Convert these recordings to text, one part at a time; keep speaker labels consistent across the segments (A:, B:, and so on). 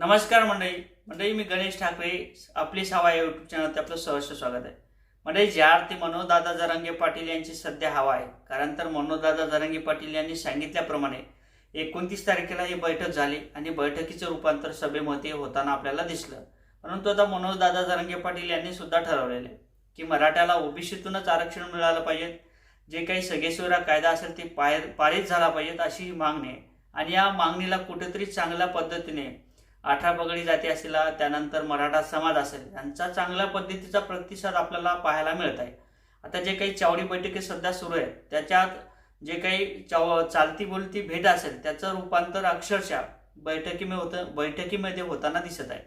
A: नमस्कार मंडळी. मंडळी मी गणेश ठाकरे आपली सावा या युट्यूब चॅनलवर आपलं सहर्ष स्वागत आहे. मंडळी ज्या अर्थी मनोजदादा जरांगे पाटील यांची सध्या हवा आहे. कारण तर मनोजदादा जरांगे पाटील यांनी सांगितल्याप्रमाणे एकोणतीस तारखेला ही बैठक झाली आणि बैठकीचं रूपांतर सभेमध्ये होताना आपल्याला दिसलं. परंतु आता मनोजदादा जरांगे पाटील यांनी सुद्धा ठरवलेलं आहे की मराठ्याला ओबीसीतूनच आरक्षण मिळालं पाहिजे. जे काही सगेसुरा कायदा असेल ते पाय पारित झाला पाहिजेत अशी ही मागणी आहे. आणि या मागणीला कुठेतरी चांगल्या पद्धतीने आठापगडी जाती असेल त्यानंतर मराठा समाज असेल यांचा चांगल्या पद्धतीचा प्रतिसाद आपल्याला पाहायला मिळत आहे. आता जे काही चावडी बैठकी सध्या सुरू आहेत त्याच्यात जे काही चाव चालती बोलती भेट असेल त्याचं रूपांतर अक्षरशः बैठकीमध्ये होतं बैठकीमध्ये होताना दिसत आहे.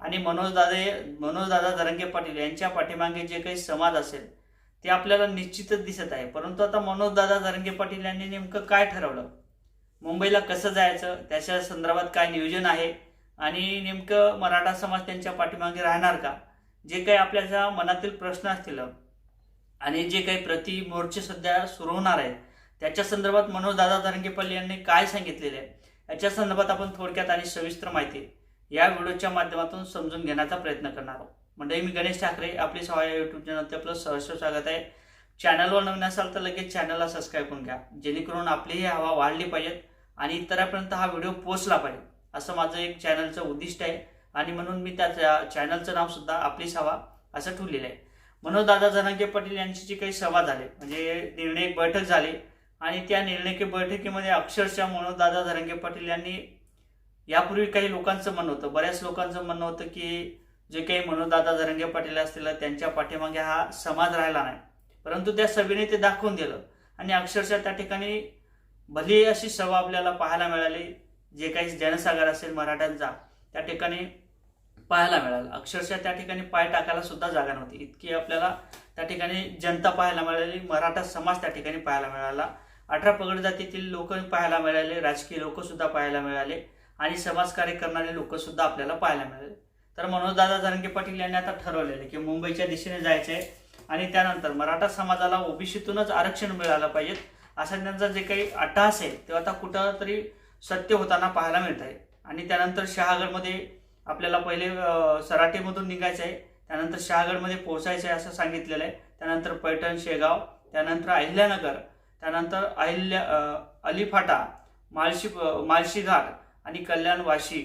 A: आणि मनोजदादे मनोजदादा दरंगे पाटील यांच्या पाठीमागे जे काही समाज असेल ते आपल्याला निश्चितच दिसत आहे. परंतु आता मनोजदादा दरंगे पाटील यांनी नेमकं काय ठरवलं? मुंबईला कसं जायचं? त्याच्या संदर्भात काय नियोजन आहे? आणि नेमकं मराठा समाज त्यांच्या पाठीमागे राहणार का? जे काही आपल्याच्या मनातील प्रश्न असतील आणि जे काही प्रति मोर्चे सध्या सुरू होणार आहेत त्याच्या संदर्भात मनोज दादा धरंगेपल्ली यांनी काय सांगितलेले आहे? याच्या संदर्भात आपण थोडक्यात आणि सविस्तर माहिती या व्हिडिओच्या माध्यमातून समजून घेण्याचा प्रयत्न करणार आहोत. म्हणजे मी गणेश ठाकरे आपली सहा या युट्यूब चॅनलचे आपलं सहर्ष स्वागत आहे. चॅनलवर नवीन असाल तर लगेच चॅनलला सबस्क्राईब करून घ्या जेणेकरून आपली ही हवा वाढली पाहिजेत आणि इतरांपर्यंत हा व्हिडिओ पोहोचला पाहिजे. असं माझं एक चॅनलचं उद्दिष्ट आहे. आणि म्हणून मी त्या चॅनलचं नाव सुद्धा आपलीच हवा असं ठेवलेलं आहे. म्हणून दादा धनंजय पाटील यांची जी काही सभा झाली म्हणजे निर्णय बैठक झाली आणि त्या निर्णय बैठकीमध्ये अक्षरशः म्हणून दादा धनंजय पाटील यांनी यापूर्वी काही लोकांचं म्हणणं होतं बऱ्याच लोकांचं म्हणणं होतं की जे काही म्हणून दादा धनंजय पाटील असतील त्यांच्या पाठीमागे हा समाज राहिला नाही. परंतु त्या सभेने ते दाखवून दिलं. आणि अक्षरशः त्या ठिकाणी भली अशी सभा आपल्याला पाहायला मिळाली. जे काही जनसागर असेल मराठ्यांचा त्या ठिकाणी पाहायला मिळाला. अक्षरशः त्या ठिकाणी पाय टाकायला सुद्धा जागा नव्हती. इतकी आपल्याला त्या ठिकाणी जनता पाहायला मिळाली मराठा समाज त्या ठिकाणी पाहायला मिळाला. अठरा पगड जातीतील लोक पाहायला मिळाले राजकीय लोक सुद्धा पाहायला मिळाले आणि समाजकार्य करणारे लोक सुद्धा आपल्याला पाहायला मिळाले. तर मनोजदादा जरंगे पाटील यांनी आता ठरवलेलं की मुंबईच्या दिशेने जायचं आहे आणि त्यानंतर मराठा समाजाला ओबीसीतूनच आरक्षण मिळालं पाहिजे. असा त्यांचा जे काही अट्टा आहे तेव्हा आता कुठं तरी सत्य होताना पाहायला मिळत आहे आणि त्यानंतर शहागडमध्ये आपल्याला पहिले सराटेमधून निघायचं आहे. त्यानंतर शहागडमध्ये पोहोचायचं आहे असं सांगितलेलं आहे. त्यानंतर पैठण शेगाव त्यानंतर अहिल्यानगर त्यानंतर अहिल्या अलिफाटा माळशी माळशी घाट आणि कल्याण वाशी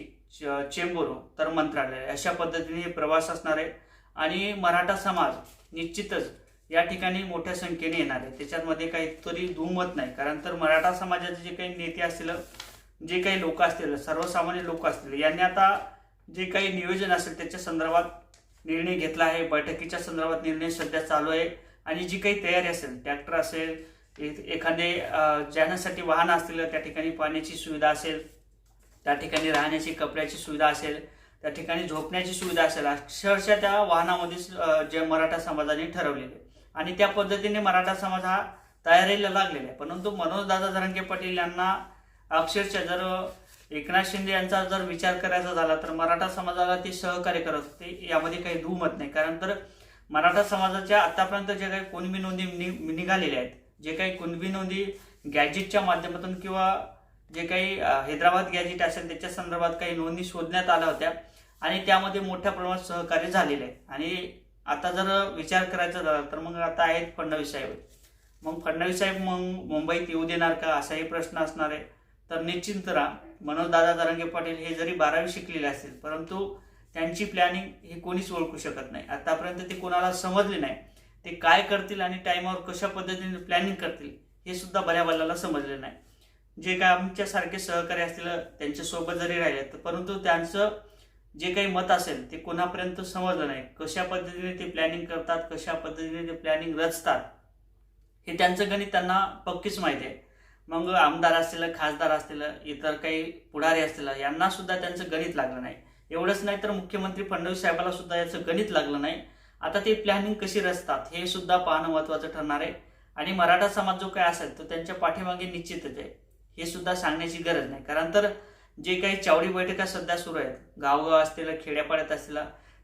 A: चेंबूर तर मंत्रालय. अशा पद्धतीने हे प्रवास असणार आहे. आणि मराठा समाज निश्चितच या ठिकाणी मोठ्या संख्येने येणार आहे. त्याच्यामध्ये काहीतरी दुमत नाही. कारण तर मराठा समाजाचे जे काही नेते असतील जे काही लोक असतील सर्वसामान्य लोक असतील यांनी आता जे काही नियोजन असेल त्याच्या संदर्भात निर्णय घेतला आहे. बैठकीच्या संदर्भात निर्णय सध्या चालू आहे. आणि जी काही तयारी असेल ट्रॅक्टर असेल एखादे जाण्यासाठी वाहनं असतील त्या ठिकाणी पाण्याची सुविधा असेल त्या ठिकाणी राहण्याची कपड्याची सुविधा असेल त्या ठिकाणी झोपण्याची सुविधा असेल अक्षरशः त्या वाहनामध्ये जे मराठा समाजाने ठरवलेले आणि त्या पद्धतीने मराठा समाज हा तयारीला लागलेला आहे. परंतु मनोजदादा धरंगे पाटील यांना अक्षरशः जर एकनाथ शिंदे यांचा जर विचार करायचा झाला तर मराठा समाजाला ते सहकार्य करत होते यामध्ये काही दुमत नाही. कारण तर मराठा समाजाच्या आतापर्यंत जे काही कुणबी नोंदी नि- निघालेल्या आहेत जे काही कुणबी नोंदी गॅजेटच्या माध्यमातून किंवा जे काही हैदराबाद गॅजेट असेल त्याच्या संदर्भात काही नोंदी शोधण्यात आल्या होत्या आणि त्यामध्ये मोठ्या प्रमाणात सहकार्य झालेलं आहे. आणि आता जर विचार करायचा झाला तर मग आता आहेत फडणवीस साहेब. मग फडणवीस साहेब मग मुंबईत येऊ देणार का? असाही प्रश्न असणार आहे. तर निश्चिंत राहा. मनोजदादा तरंगे पाटील हे जरी बारावी शिकलेले असतील परंतु त्यांची प्लॅनिंग हे कोणीच ओळखू शकत नाही. आतापर्यंत ते कोणाला समजले नाही. ते काय करतील आणि टाईमावर कशा पद्धतीने प्लॅनिंग करतील हे सुद्धा बऱ्या बल्लाला समजले नाही. जे काय आमच्यासारखे सहकारी असतील त्यांच्यासोबत जरी राहिले तर परंतु त्यांचं जे काही मत असेल ते कोणापर्यंत समजलं नाही. कशा पद्धतीने ते प्लॅनिंग करतात कशा पद्धतीने ते प्लॅनिंग रचतात हे त्यांचं गणित त्यांना पक्कीच माहिती आहे. मग आमदार असतील खासदार असतील इतर काही पुढारी असतील यांना सुद्धा त्यांचं गणित लागलं नाही. एवढंच नाही तर मुख्यमंत्री फडणवीस साहेबाला सुद्धा याचं गणित लागलं नाही. आता ते प्लॅनिंग कशी रचतात हे सुद्धा पाहणं महत्वाचं ठरणार आहे. आणि मराठा समाज जो काय असेल तो त्यांच्या पाठीमागे निश्चितच आहे. हे सुद्धा सांगण्याची गरज नाही. कारण तर जे काही चावडी बैठका सध्या सुरू आहेत गावगाव असतील खेड्यापाड्यात असतील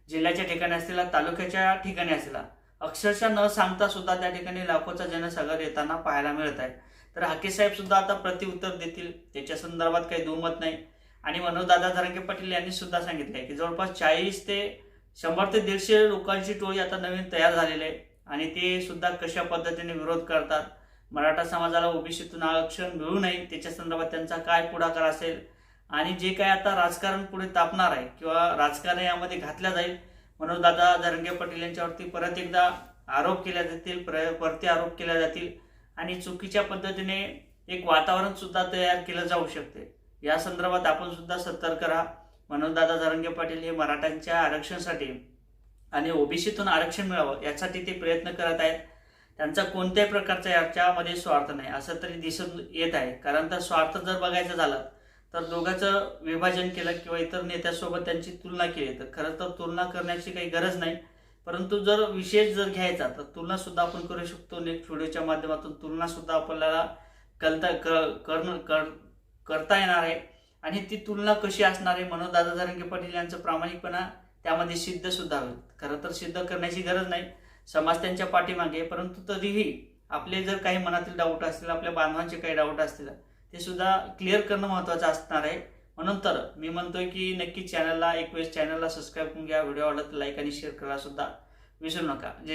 A: जिल्ह्याच्या ठिकाणी असतील तालुक्याच्या ठिकाणी असतील अक्षरशः न सांगता सुद्धा त्या ठिकाणी लाखोचा जनसागर येताना पाहायला मिळत आहे. तर हाके साहेब सुद्धा आता प्रतिउत्तर देतील. त्याच्या संदर्भात काही दुमत नाही. आणि मनोजदादा धरंगे पाटील यांनी सुद्धा सांगितले आहे की जवळपास चाळीस ते शंभर ते दीडशे लोकांची टोळी आता नवीन तयार झालेली आहे. आणि ते सुद्धा कशा पद्धतीने विरोध करतात? मराठा समाजाला ओबीसीतून आरक्षण मिळू नये त्याच्या संदर्भात त्यांचा काय पुढाकार असेल? आणि जे काय आता राजकारण पुढे तापणार आहे किंवा राजकारण यामध्ये घातल्या जाईल म्हणून दादा जरंगे पाटील यांच्यावरती परत एकदा आरोप केल्या जातील प्र परती आरोप केल्या जातील. आणि चुकीच्या पद्धतीने एक वातावरण सुद्धा तयार केलं जाऊ शकते. या संदर्भात आपण सुद्धा सतर्क राहा. मनोजदादा जरंगे पाटील हे मराठ्यांच्या आरक्षणासाठी आणि ओबीसीतून आरक्षण मिळावं यासाठी ते प्रयत्न करत आहेत. त्यांचा कोणत्याही प्रकारचा याच्यामध्ये स्वार्थ नाही. असं तरी दिसून येत आहे. कारण तर स्वार्थ जर बघायचं झालं तर दोघांचं विभाजन केलं किंवा इतर नेत्यासोबत त्यांची तुलना केली तर खरं तर तुलना करण्याची काही गरज नाही. परंतु जर विशेष जर घ्यायचा तर तुलना सुद्धा आपण करू शकतो. नेक्स्ट व्हिडिओच्या माध्यमातून तुलना सुद्धा आपल्याला कलता क- करणं कर करता येणार आहे. आणि ती तुलना कशी असणार आहे म्हणून दादा जरंगे पाटील यांचं प्रामाणिकपणा त्यामध्ये सिद्ध सुद्धा होईल. खरं तर सिद्ध करण्याची गरज नाही. समाज त्यांच्या पाठीमागे परंतु तरीही आपले जर काही मनातील डाऊट असतील आपल्या बांधवांचे काही डाऊट असतील ते सुद्धा क्लिअर करणं महत्त्वाचं असणार आहे. म्हणून तर मी म्हणतोय की नक्की चॅनलला एक वेळेस चॅनलला सबस्क्राईब करून घ्या व्हिडिओ आवडला लाईक आणि शेअर करा सुद्धा. विसरू नका. जय